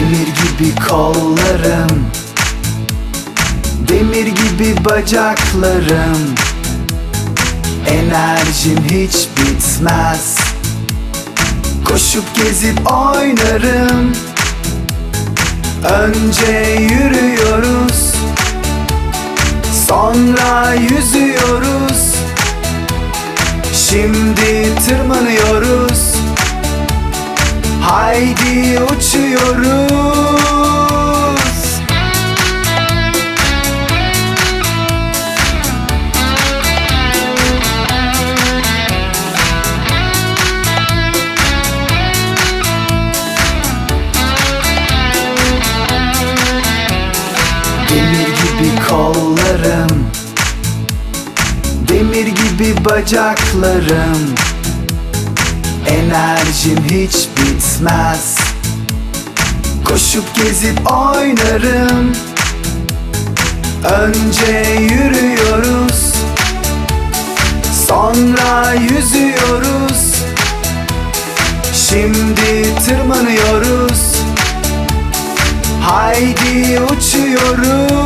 gibi kollarım. Demir gibi bacaklarım. Enerjim hiç bitmez. Koşup gezip oynarım. Önce yürüyoruz. Sonra yüzüyoruz. Şimdi tırmanıyoruz. Haydi uçuyoruz Demir gibi kollarım. Demir gibi bacaklarım. Enerjim hiç bitmez. Koşup gezip oynarım. Önce yürüyoruz. Sonra yüzüyoruz. Şimdi tırmanıyoruz Haydi uçuyoruz